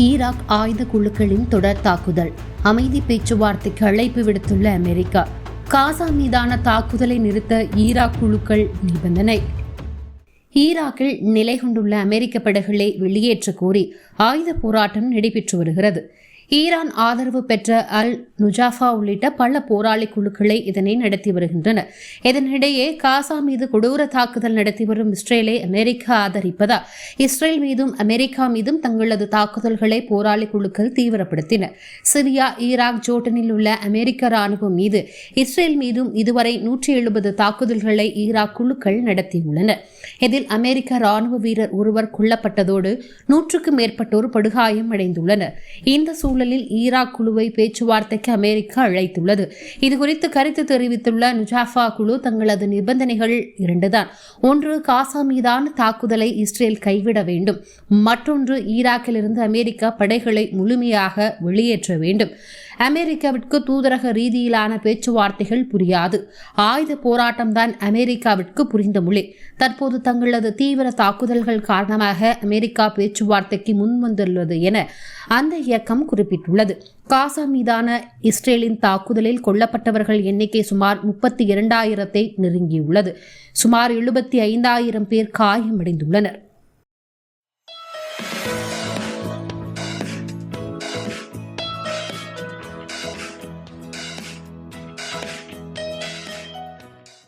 Iraq ஆயுத குழுக்களின் தொடர் தாக்குதல். அமைதி பேச்சுவார்த்தைக்கு அழைப்பு விடுத்துள்ள அமெரிக்கா காசா மீதான தாக்குதலை நிறுத்த ஈராக் குழுக்கள் நிபந்தனை. ஈராக்கில் நிலை கொண்டுள்ள அமெரிக்க படைகளை வெளியேற்ற கோரி ஆயுத போராட்டம் நடைபெற்று வருகிறது. ஈரான் ஆதரவு பெற்ற அல் நுஜாஃபா உள்ளிட்ட பல போராளி குழுக்களை இதனை நடத்தி வருகின்றன. இதனிடையே காசா மீது கொடூர தாக்குதல் நடத்தி வரும் இஸ்ரேலை அமெரிக்கா ஆதரிப்பதால் இஸ்ரேல் மீதும் அமெரிக்கா மீதும் தங்களது தாக்குதல்களை போராளி குழுக்கள் தீவிரப்படுத்தின. சிரியா ஈராக் ஜோர்டனில் உள்ள அமெரிக்க ராணுவம் மீது இஸ்ரேல் மீதும் இதுவரை நூற்றி எழுபது தாக்குதல்களை ஈராக் குழுக்கள் நடத்தியுள்ளன. இதில் அமெரிக்க ராணுவ வீரர் ஒருவர் கொல்லப்பட்டதோடு நூற்றுக்கும் மேற்பட்டோர் படுகாயம் அடைந்துள்ளனர். இந்த சூழலில் ஈராக் குழுவை பேச்சுவார்த்தைக்கு அமெரிக்கா அழைத்துள்ளது. இதுகுறித்து கருத்து தெரிவித்துள்ள நுஜாஃபா குழு தங்களது நிபந்தனைகள் இரண்டுதான். ஒன்று காசா மீதான தாக்குதலை இஸ்ரேல் கைவிட வேண்டும். மற்றொன்று ஈராக்கிலிருந்து அமெரிக்கா படைகளை முழுமையாக வெளியேற்ற வேண்டும். அமெரிக்காவிற்கு தூதரக ரீதியிலான பேச்சுவார்த்தைகள் புரியாது. ஆயுத போராட்டம்தான் அமெரிக்காவிற்கு புரிந்த மொழி. தற்போது தங்களது தீவிர தாக்குதல்கள் காரணமாக அமெரிக்கா பேச்சுவார்த்தைக்கு முன்வந்துள்ளது என அந்த இயக்கம் குறிப்பிட்டுள்ளது. காசா மீதான இஸ்ரேலின் தாக்குதலில் கொல்லப்பட்டவர்கள் எண்ணிக்கை சுமார் முப்பத்தி இரண்டாயிரத்தை நெருங்கியுள்ளது. சுமார் எழுபத்தி ஐந்தாயிரம் பேர் காயமடைந்துள்ளனர்.